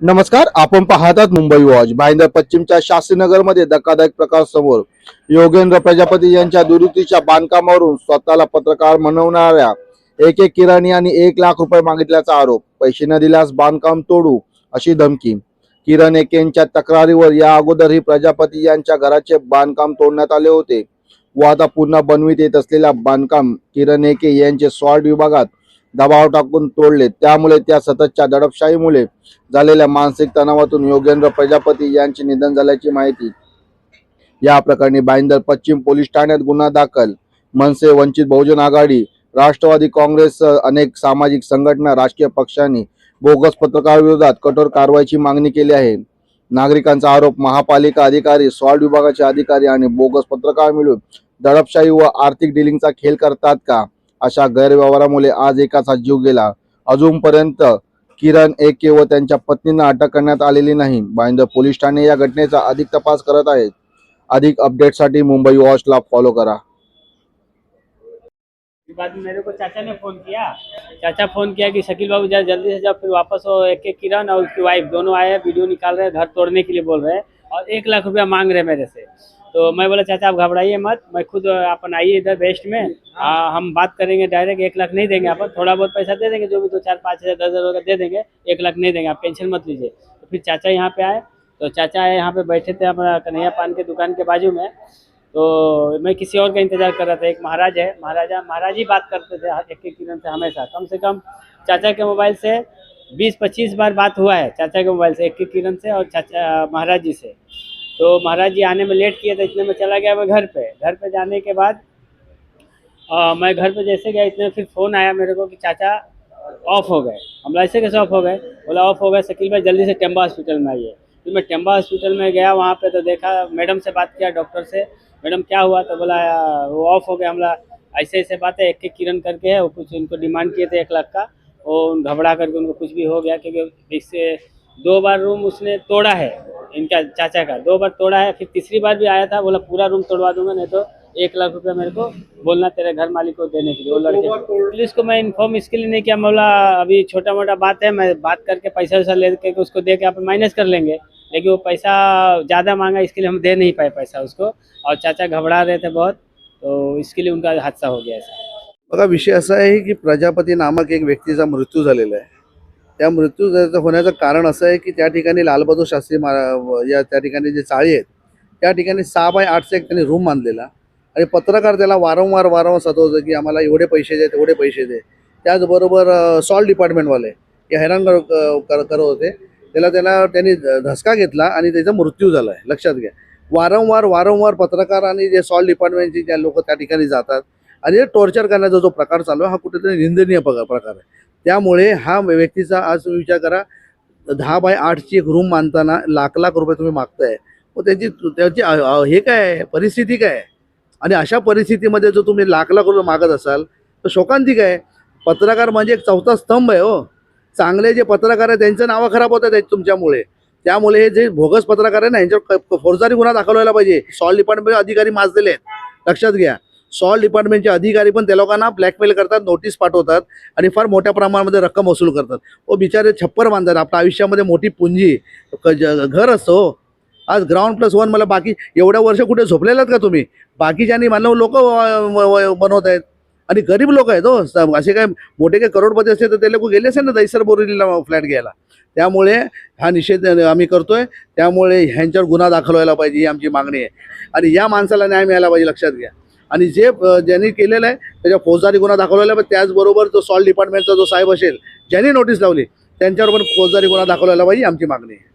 नमस्कार आपण पाहतात मुंबई वॉच. भाईंदर पश्चिमच्या शास्त्रीनगरमध्ये धक्कादायक प्रकार समोर. योगेंद्र प्रजापती यांच्या दुरुस्तीच्या बांधकामावरून स्वतःला पत्रकार म्हणवणाऱ्या एक एक किराणी आणि एक लाख रुपये मागितल्याचा आरोप. पैसे न दिल्यास बांधकाम तोडू अशी धमकी. किरण एकेंच्या तक्रारीवर या अगोदरही प्रजापती यांच्या घराचे बांधकाम तोडण्यात आले होते. व आता पुन्हा बनवित येत असलेल्या बांधकाम किरण एके यांचे स्वार्ट विभागात दबाव टाकून तोडले. त्यामुळे त्या सततच्या दडपशाहीमुळे झालेल्या मानसिक तणावातून योगेंद्र प्रजापती यांचे निधन झाल्याची माहिती या प्रकरणी भाईंदर पश्चिम पोलीस ठाण्यात गुन्हा दाखल. मनसे वंचित बहुजन आघाडी राष्ट्रवादी काँग्रेस अनेक सामाजिक संघटना राजकीय पक्षांनी बोगस पत्रकाराविरोधात कठोर कारवाईची मागणी केली आहे. नागरिकांचा आरोप महापालिका अधिकारी सॉल्ट विभागाचे अधिकारी आणि बोगस पत्रकार मिळून दडपशाही व आर्थिक डिलिंगचा खेळ करतात का? अशा गैरव्यवहारामुळे आज एकाचा जीव गेला. अजूनपर्यंत किरण एके व त्यांच्या पत्नींना अटक करण्यात आलेली नाही. भाईंदर पोलीस ठाणे या घटनेचा अधिक तपास करत आहेत. अधिक अपडेटसाठी मुंबई वॉचला फॉलो करा. बाद मेरे को चाचा ने फोन किया. चाचा फोन किया कि शकील बाबू जरा जल्दी से जब फिर वापस हो एक एक किरण और उसकी वाइफ दोनों आए वीडियो निकाल रहे हैं घर तोड़ने के लिए बोल रहे हैं और एक लाख रुपया मांग रहे हैं मेरे से। तो मैं बोला चाचा आप घबराइए मत मैं खुद अपन आइए इधर वेस्ट में आ, हम बात करेंगे डायरेक्ट एक लाख नहीं देंगे अपन थोड़ा बहुत पैसा दे देंगे जो भी दो चार पाँच हज़ार दस हज़ार होगा दे देंगे एक लाख नहीं देंगे आप टेंशन मत लीजिए। तो फिर चाचा यहाँ पे आए तो चाचा आए यहाँ पे बैठे थे अपना कन्हैया पान के दुकान के बाजू में। तो मैं किसी और का इंतज़ार कर रहा था एक महाराज है महाराजा महाराज ही बात करते थे एक एक किरण से हमेशा कम से कम चाचा के मोबाइल से बीस पच्चीस बार बात हुआ है चाचा के मोबाइल से एक एक किरण से और चाचा महाराज जी से। तो महाराज जी आने में लेट किए थे इतने में चला गया मैं घर पे। घर पे जाने के बाद अ, मैं घर पे जैसे गया इतने फिर फ़ोन आया मेरे को कि चाचा ऑफ़ हो गए। हम ऐसे कैसे ऑफ़ हो गए। बोला ऑफ़ हो गए शकील भाई जल्दी से टेम्बा हॉस्पिटल में आइए। फिर मैं टेम्बा हॉस्पिटल में गया वहाँ पे तो देखा मैडम से बात किया डॉक्टर से। मैडम क्या हुआ? तो बोला वो ऑफ़ हो गया हमला ऐसे ऐसे बात है एक एक किरण करके है वो कुछ उनको डिमांड किए थे एक लाख का। वो घबरा करके उनको कुछ भी हो गया क्योंकि इससे दो बार रूम उसने तोड़ा है। इनका चाचा का। दो बार तोड़ा है फिर तीसरी बार भी आया था बोला पूरा रूम तोड़वा दूँगा नहीं तो एक लाख रुपया मेरे को बोलना तेरे घर मालिक को देने के लिए वो लड़के। पुलिस को मैं इन्फॉर्म इसके लिए नहीं किया मैं बोला अभी छोटा मोटा बात है मैं बात करके पैसा वैसा ले करके उसको दे के आप माइनस कर लेंगे। लेकिन वो पैसा ज़्यादा मांगा इसके लिए हम दे नहीं पाए पैसा उसको और चाचा घबरा रहे थे बहुत तो इसके लिए उनका हादसा हो गया ऐसा। बघा विषय असा आहे की प्रजापती नामक एक व्यक्तीचा मृत्यू झालेला आहे. त्या मृत्यू होण्याचं कारण असं आहे की त्या ठिकाणी लालबहादूर शास्त्री महारा या त्या ठिकाणी जे चाळी आहेत त्या ठिकाणी सहा बाय आठचा एक त्यांनी रूम बांधलेला. आणि पत्रकार त्याला वारंवार वारंवार सतवतो की आम्हाला एवढे पैसे दे तेवढे पैसे दे. त्याचबरोबर सॉल्ट डिपार्टमेंटवाले हे हैराण कर करत होते. त्याला त्याला त्यांनी धसका घेतला आणि त्याचा मृत्यू झाला आहे लक्षात घ्या. वारंवार वारंवार पत्रकार आणि जे सॉल्ट डिपार्टमेंटची ज्या लोक त्या ठिकाणी जातात. आणि टॉर्चर करण्याचा जो प्रकार चालू आहे हा कुठेतरी निंदनीय प्रकार आहे. त्यामुळे हा व्यक्तीचा आज तुम्ही विचार करा दहा बाय आठची एक रूम मानताना लाख लाख रुपये तुम्ही मागताय. मग त्याची त्याची हे काय परिस्थिती काय आहे? आणि अशा परिस्थितीमध्ये जो तुम्ही लाख लाख रुपये मागत असाल तर शोकांतिक आहे? पत्रकार म्हणजे एक चौथा स्तंभ आहे हो. चांगले जे पत्रकार आहे त्यांचं नावं खराब होतात आहेत तुमच्यामुळे. त्यामुळे हे जे भोगस पत्रकार आहे ना यांच्यावर फौजदारी गुन्हा दाखल व्हायला पाहिजे. सॉल्ट डिपार्टमेंट अधिकारी माजलेले आहेत. लक्षात घ्या. सॉल्ट डिपार्टमेंटचे अधिकारी पण त्या लोकांना ब्लॅकमेल करतात नोटीस पाठवतात आणि फार मोठ्या प्रमाणामध्ये रक्कम वसूल करतात. ओ बिचारे छप्पर बांधतात. आपल्या आयुष्यामध्ये मोठी पुंजी क- ज- घर असतो हो. आज ग्राउंड प्लस वन मला बाकी एवढ्या वर्ष कुठे झोपलेलात का तुम्ही? बाकीच्यानी मानव लोक बनवत आहेत. आणि गरीब लोक आहेत हो. असे काय मोठे काही करोडपती असते तर ते लोक गेले असेल ना दैसर बोरिलीला फ्लॅट घ्यायला. त्यामुळे हा निषेध आम्ही करतोय. त्यामुळे ह्यांच्यावर गुन्हा दाखल व्हायला पाहिजे ही आमची मागणी आहे. आणि या माणसाला न्याय मिळायला पाहिजे लक्षात घ्या. आणि जे ज्यांनी केलेलं आहे त्याच्या फौजदारी गुन्हा दाखवलेला आहे पण त्याचबरोबर जो सॉल्ट डिपार्टमेंटचा जो साहेब असेल ज्यांनी नोटीस लावली त्यांच्यावर पण फौजदारी गुन्हा दाखवलेला पाहिजे आमची मागणी आहे.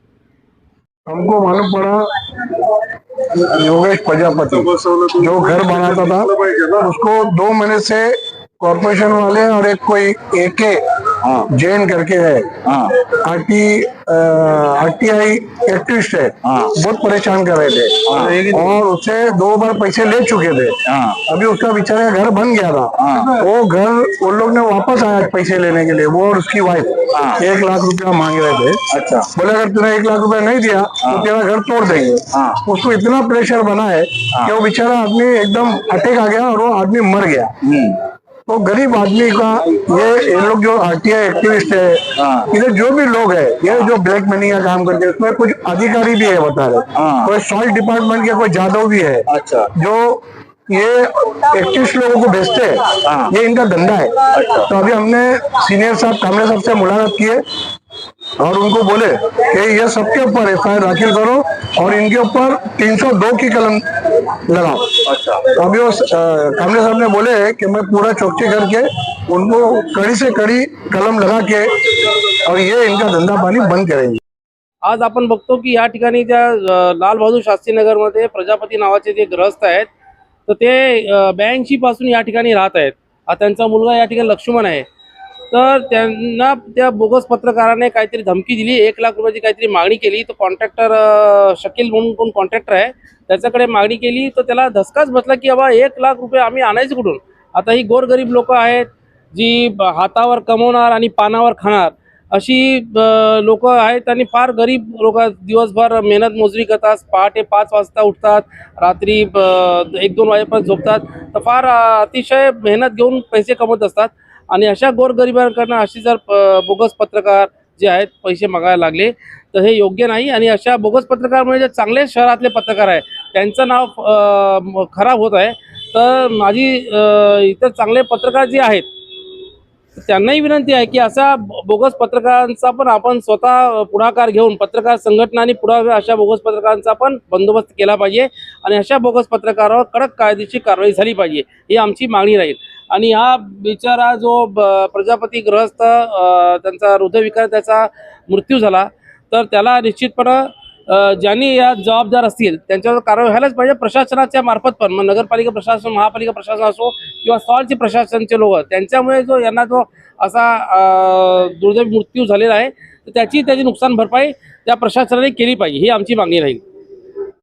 हमको मालूम पड़ा योगेश प्रजापति जो घर बनाता था उसको दो महीने से कॉरपोरेशन वाले और एक कोई एके जैन करके है। आरटी आरटीआई एक्टिविस्ट है। बहुत परेशान कर रहे थे। और उससे दो बार पैसे ले चुके थे। अभी उसका बेचारे घर बन गया था। वो घर वो लोग ने वापस आया पैसे लेने के लिए वो और उसकी वाइफ एक लाख रुपया मांग रहे थे। अच्छा। बोले अगर तूने एक लाख रुपया नहीं दिया तो तेरा घर तोड़ देंगे। उसको इतना प्रेशर बना है कि वो बेचारा आदमी एकदम अटैक आ गया और वो आदमी मर गया। तो गरीब आदमी का ये ये लोग जो आरटीआई एक्टिविस्ट हाँ। है इधर जो भी लोग है ये जो ब्लैक मनी का काम करते हैं उसमें कुछ अधिकारी भी है बता रहे हाँ। कोई सॉल्ट डिपार्टमेंट के कोई जादव भी है अच्छा जो ये इक्कीस लोगों को भेजते हाँ। हैं ये इनका धंधा है तो अभी हमने सीनियर साहब कामरे साहब से मुलाकात की है और उनको बोले कि ये सबके ऊपर एफ़ आई दाखिल करो और इनके ऊपर 302 की कलम लगाओ अच्छा. तो अभी वो अ, कामरे साहब ने बोले कि मैं पूरा चौकसी करके उनको कड़ी से कड़ी कलम लगा के और ये इनका धंधा पानी बंद करेंगे। आज आपण बघतो की या ठिकाणी ज्या अ, लाल बहादूर शास्त्री नगरमध्ये प्रजापती नावाचे जे ग्रस्त आहेत तर ते ब्याऐंशी पासून या ठिकाणी राहत आहेत. आता त्यांचा मुलगा या ठिकाणी लक्ष्मण आहे. तर त्यांना त्या बोगस पत्रकाराने काहीतरी धमकी दिली एक लाख रुपयाची काहीतरी मागणी केली. तर कॉन्ट्रॅक्टर शकील म्हणून कोण कॉन्ट्रॅक्टर आहे त्याच्याकडे मागणी केली. तर त्याला धसकाच बसला की बाबा एक लाख रुपये आम्ही आणायचे कुठून? आता ही गोरगरीब लोक आहेत जी हातावर कमवणार आणि पानावर खाणार अशी लोक आहेत आणि फार गरीब लोक दिवसभर मेहनत मजुरी करतात पहाटे पाच वाजता उठतात रात्री एक दोन वाजेपर्यंत झोपतात. तर फार अतिशय मेहनत घेऊन पैसे कमवत असतात. आणि अशा गोरगरिबांकडनं अशी जर बोगस पत्रकार जे आहेत पैसे मागायला लागले तर हे योग्य नाही. आणि अशा बोगस पत्रकार म्हणजे जे चांगले शहरातले पत्रकार आहे त्यांचं नाव खराब होत आहे. तर माझी इतर चांगले पत्रकार जे आहेत त्यांनाही विनंती आहे की अशा बोगस पत्रकारांचा पण आपण स्वतः पुढाकार घेऊन पत्रकार संघटनांनी पुढाकार अशा बोगस पत्रकारांचा पण बंदोबस्त केला पाहिजे. आणि अशा बोगस पत्रकारावर कडक कायदेशीर कारवाई झाली पाहिजे ही आमची मागणी राहील. आणि हा बिचारा जो ब- प्रजापती ग्रहस्थ त्यांचा हृदयविकार त्याचा मृत्यू झाला तर त्याला निश्चितपणे ज्यांनी या जबाबदार असतील त्यांच्यावर कारवाई व्हायलाच पाहिजे. प्रशासनाच्या मार्फत पण मग नगरपालिका प्रशासन महापालिका प्रशासन असो किंवा सॉल्टचे प्रशासनचे लोक त्यांच्यामुळे जो यांना जो असा दुर्दैवी मृत्यू झालेला आहे तर त्याची त्याची नुकसान भरपाई त्या प्रशासनाने केली पाहिजे ही आमची मागणी राहील.